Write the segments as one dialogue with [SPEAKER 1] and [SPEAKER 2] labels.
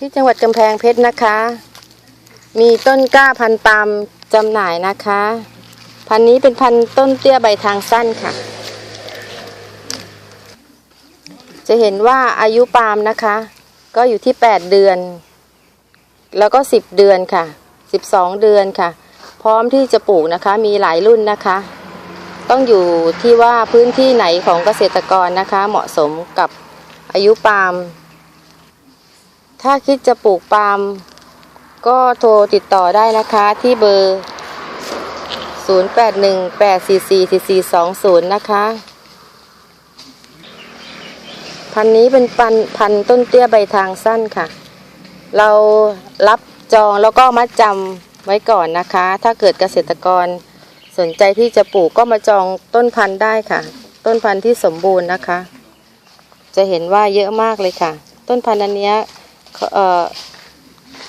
[SPEAKER 1] ที่จังหวัดกำแพงเพชรนะคะ มีต้นกล้าพันธุ์ปาล์มจำหน่ายนะคะ พันนี้เป็นพันต้นเตี้ยใบทางสั้นค่ะ จะเห็นว่าอายุปาล์มนะคะ ก็อยู่ที่ 8 เดือน แล้วก็ 10 เดือนค่ะ 12 เดือนค่ะ พร้อมที่จะปลูกนะคะ มีหลายรุ่นนะคะ ต้องอยู่ที่ว่าพื้นที่ไหนของเกษตรกรนะคะ เหมาะสมกับอายุปาล์ม ถ้าคิดจะปลูกปาล์มก็โทรติดต่อได้นะคะที่เบอร์ 0818444420 นะคะ พันนี้เป็นพันพันต้นเตี้ยใบทางสั้นค่ะ เรารับจองแล้วก็มัดจำไว้ก่อนนะคะ ถ้าเกิดเกษตรกรสนใจที่จะปลูกก็มาจองต้นพันธุ์ได้ค่ะ ต้นพันธุ์ที่สมบูรณ์นะคะ จะเห็นว่าเยอะมากเลยค่ะ ต้นพันธุ์อันเนี้ย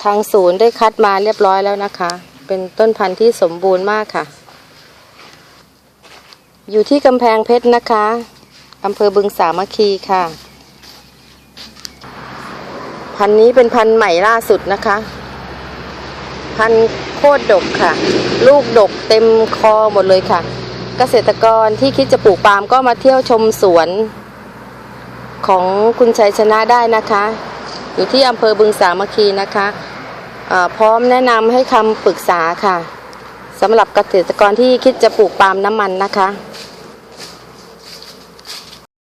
[SPEAKER 1] ทางศูนย์ได้คัดมาเรียบร้อยแล้วนะคะ เป็นต้นพันธุ์ที่สมบูรณ์มากค่ะ อยู่ที่กำแพงเพชรนะคะอำเภอบึงสามัคคีค่ะ พันธุ์นี้เป็นพันธุ์ใหม่ล่าสุดนะคะ พันธุ์โคตรดกค่ะ ลูกดกเต็มคอหมดเลยค่ะ เกษตรกรที่คิดจะปลูกปาล์มก็มาเที่ยวชมสวนของคุณชัยชนะได้นะคะ อยู่ที่อำเภอบึงสามัคคีนะคะพร้อมแนะนำให้คำปรึกษาค่ะสำหรับเกษตรกรที่คิดจะปลูกปาล์มน้ำมันนะคะ